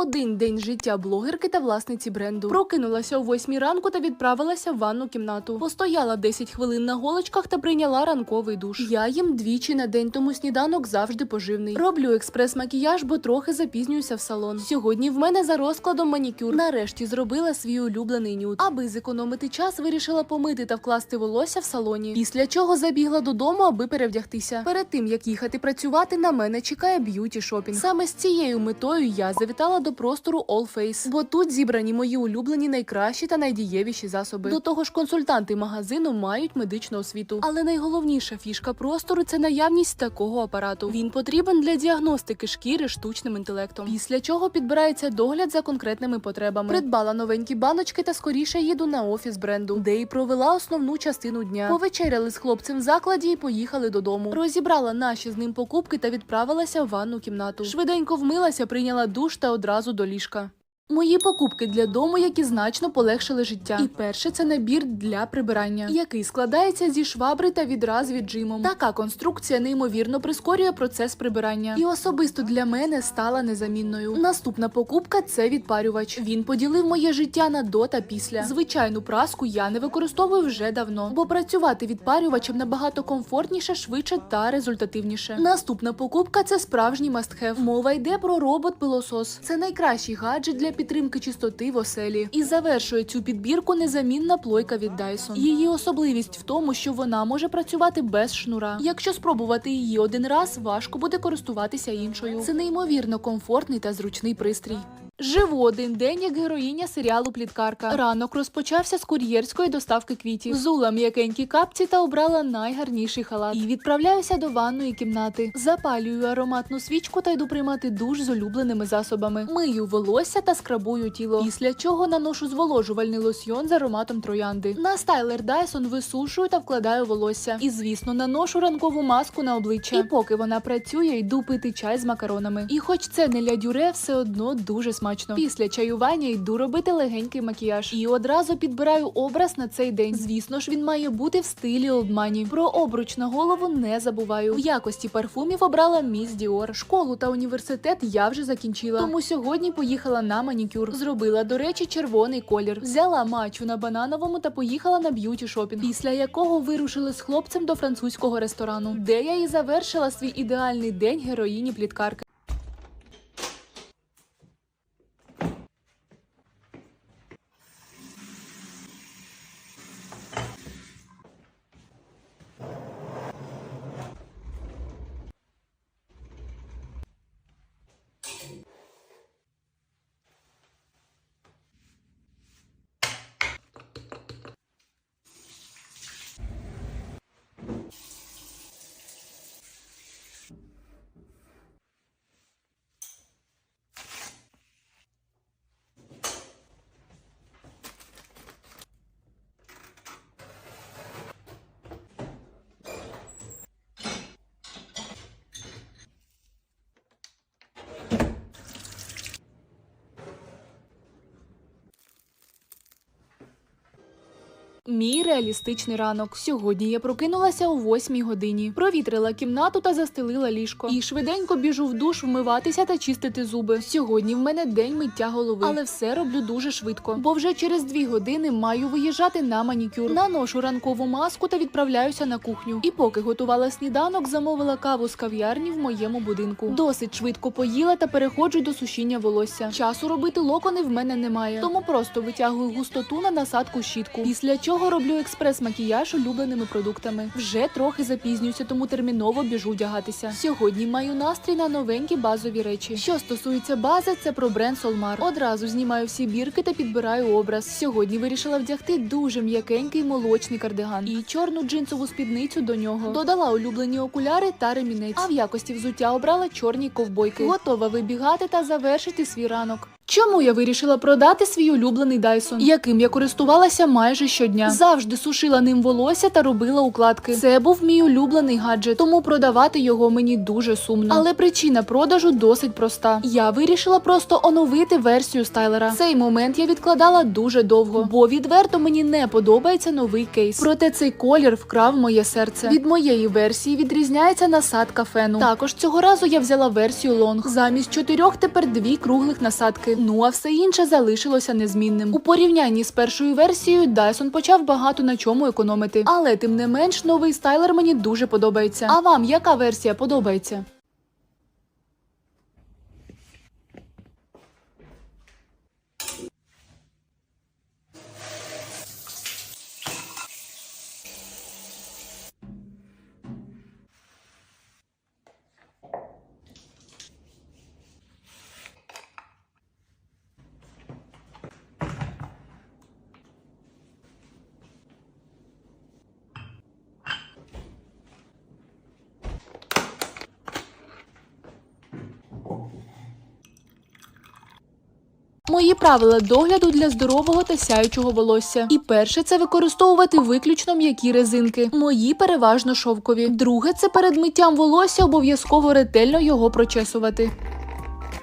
Один день життя блогерки та власниці бренду. Прокинулася о 8 ранку та відправилася в ванну кімнату. Постояла 10 хвилин на голочках та прийняла ранковий душ. Я їм двічі на день, тому сніданок завжди поживний. Роблю експрес-макіяж, бо трохи запізнююся в салон. Сьогодні в мене за розкладом манікюр. Нарешті зробила свій улюблений нюд. Аби зекономити час, вирішила помити та вкласти волосся в салоні. Після чого забігла додому, аби перевдягтися. Перед тим як їхати працювати, на мене чекає б'юті шопінг. Саме з цією метою я завітала до простору All Face, бо тут зібрані мої улюблені найкращі та найдієвіші засоби. До того ж, консультанти магазину мають медичну освіту. Але найголовніша фішка простору це наявність такого апарату. Він потрібен для діагностики шкіри штучним інтелектом. Після чого підбирається догляд за конкретними потребами. Придбала новенькі баночки та скоріше їду на офіс бренду, де і провела основну частину дня. Повечеряли з хлопцем в закладі і поїхали додому. Розібрала наші з ним покупки та відправилася в ванну кімнату. Швиденько вмилася, прийняла душ та одразу до ліжка. Мої покупки для дому, які значно полегшили життя. І перше це набір для прибирання, який складається зі швабри та відра з віджимом. Така конструкція неймовірно прискорює процес прибирання. І особисто для мене стала незамінною. Наступна покупка це відпарювач. Він поділив моє життя на до та після. Звичайну праску я не використовую вже давно, бо працювати відпарювачем набагато комфортніше, швидше та результативніше. Наступна покупка це справжній мастхев. Мова йде про робот-пилосос. Це найкращий гаджет для підтримки чистоти в оселі. І завершує цю підбірку незамінна плойка від Dyson. Її особливість в тому, що вона може працювати без шнура. Якщо спробувати її один раз, важко буде користуватися іншою. Це неймовірно комфортний та зручний пристрій. Живу один день як героїня серіалу Пліткарка. Ранок розпочався з кур'єрської доставки квітів. Зула м'якенькі капці та обрала найгарніший халат. І відправляюся до ванної кімнати. Запалюю ароматну свічку та йду приймати душ з улюбленими засобами. Мию волосся та скрабую тіло. Після чого наношу зволожувальний лосьйон з ароматом троянди. На стайлер Dyson висушую та вкладаю волосся. І звісно, наношу ранкову маску на обличчя. І поки вона працює, йду пити чай з макаронами. І хоч це не лядюре, все одно дуже смачно. Після чаювання йду робити легенький макіяж. І одразу підбираю образ на цей день. Звісно ж, він має бути в стилі обмані. Про обруч на голову не забуваю. В якості парфумів обрала Міс Діор. Школу та університет я вже закінчила. Тому сьогодні поїхала на манікюр. Зробила, до речі, червоний колір. Взяла мачу на банановому та поїхала на б'юті шопінг. Після якого вирушили з хлопцем до французького ресторану, де я і завершила свій ідеальний день героїні пліткарки. Мій реалістичний ранок. Сьогодні я прокинулася о 8 годині, провітрила кімнату та застелила ліжко. І швиденько біжу в душ вмиватися та чистити зуби. Сьогодні в мене день миття голови, але все роблю дуже швидко, бо вже через дві години маю виїжджати на манікюр. Наношу ранкову маску та відправляюся на кухню. І поки готувала сніданок, замовила каву з кав'ярні в моєму будинку. Досить швидко поїла та переходжу до сушіння волосся. Часу робити локони в мене немає, тому просто витягую густоту на насадку щітку. Після чого роблю експрес-макіяж улюбленими продуктами. Вже трохи запізнююся, тому терміново біжу вдягатися. Сьогодні маю настрій на новенькі базові речі. Що стосується бази, це про бренд Solmar. Одразу знімаю всі бірки та підбираю образ. Сьогодні вирішила вдягти дуже м'якенький молочний кардиган і чорну джинсову спідницю до нього. Додала улюблені окуляри та ремінець. А в якості взуття обрала чорні ковбойки. Готова вибігати та завершити свій ранок. Чому я вирішила продати свій улюблений Дайсон, яким я користувалася майже щодня? Завжди сушила ним волосся та робила укладки. Це був мій улюблений гаджет, тому продавати його мені дуже сумно. Але причина продажу досить проста. Я вирішила просто оновити версію стайлера. Цей момент я відкладала дуже довго, бо відверто мені не подобається новий кейс. Проте цей колір вкрав моє серце. Від моєї версії відрізняється насадка фену. Також цього разу я взяла версію лонг. Замість чотирьох тепер дві круглих насадки. Ну а все інше залишилося незмінним. У порівнянні з першою версією Dyson почав багато на чому економити. Але тим не менш новий стайлер мені дуже подобається. А вам яка версія подобається? Мої правила догляду для здорового та сяючого волосся. І перше це використовувати виключно м'які резинки. Мої переважно шовкові. Друге це перед миттям волосся обов'язково ретельно його прочесувати.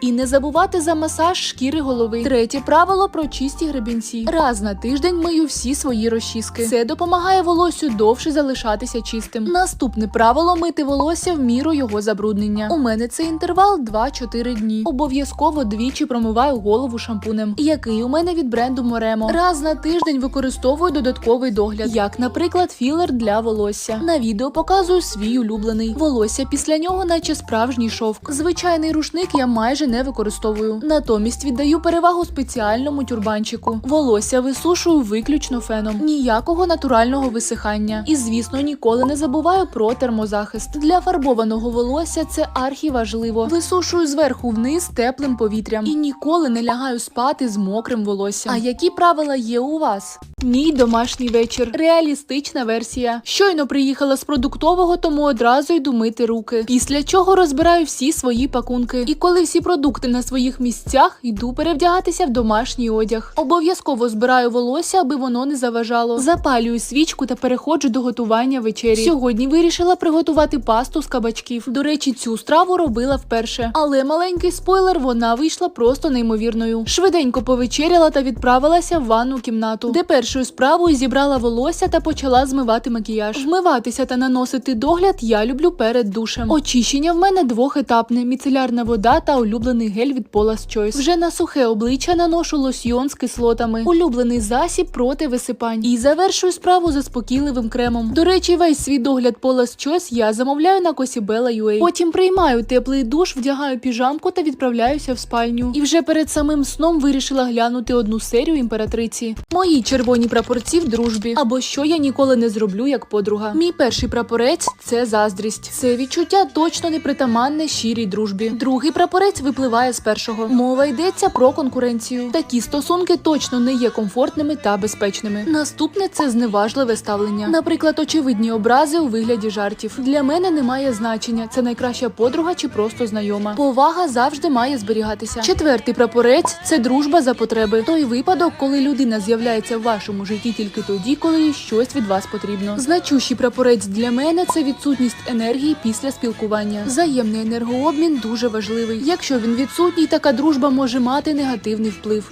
І не забувати за масаж шкіри голови. Третє правило про чисті гребінці. Раз на тиждень мию всі свої розчіски. Це допомагає волоссю довше залишатися чистим. Наступне правило мити волосся в міру його забруднення. У мене це інтервал 2-4 дні. Обов'язково двічі промиваю голову шампунем, який у мене від бренду Moremo. Раз на тиждень використовую додатковий догляд, як, наприклад, філер для волосся. На відео показую свій улюблений. Волосся після нього, наче справжній шовк. Звичайний рушник я майже не використовую. Натомість віддаю перевагу спеціальному тюрбанчику. Волосся висушую виключно феном. Ніякого натурального висихання. І звісно, ніколи не забуваю про термозахист. Для фарбованого волосся це архіважливо. Висушую зверху вниз теплим повітрям і ніколи не лягаю спати з мокрим волоссям. А які правила є у вас? Мій домашній вечір. Реалістична версія. Щойно приїхала з продуктового, тому одразу йду мити руки. Після чого розбираю всі свої пакунки. І коли всі продукти на своїх місцях, йду перевдягатися в домашній одяг. Обов'язково збираю волосся, аби воно не заважало. Запалюю свічку та переходжу до готування вечері. Сьогодні вирішила приготувати пасту з кабачків. До речі, цю страву робила вперше. Але маленький спойлер, вона вийшла просто неймовірною. Швиденько повечеряла та відправилася в ванну кімнату, де першою справою зібрала волосся та почала змивати макіяж. Вмиватися та наносити догляд я люблю перед душем. Очищення в мене двохетапне: міцелярна вода та улюблений гель від Paula's Choice. Вже на сухе обличчя наношу лосьйон з кислотами, улюблений засіб проти висипань. І завершую справу заспокійливим кремом. До речі, весь свій догляд Paula's Choice я замовляю на Cosibella.ua. Потім приймаю теплий душ, вдягаю піжамку та відправляюся в спальню. І вже перед самим сном вирішила глянути одну серію імператриці. Мої червоні прапорці в дружбі. Або що я ніколи не зроблю як подруга. Мій перший прапорець це заздрість. Це відчуття точно не притаманне щирій дружбі. Другий прапорець випливає з першого. Мова йдеться про конкуренцію. Такі стосунки точно не є комфортними та безпечними. Наступне це зневажливе ставлення. Наприклад, очевидні образи у вигляді жартів. Для мене немає значення, це найкраща подруга чи просто знайома. Повага завжди має зберігатися. Четвертий прапорець це дружба за потреби. Той випадок, коли людина з'являється в вашому житті тільки тоді, коли щось від вас потрібно. Значущий прапорець для мене це відсутність енергії після спілкування. Взаємний енергообмін дуже важливий. Якщо він відсутній, така дружба може мати негативний вплив.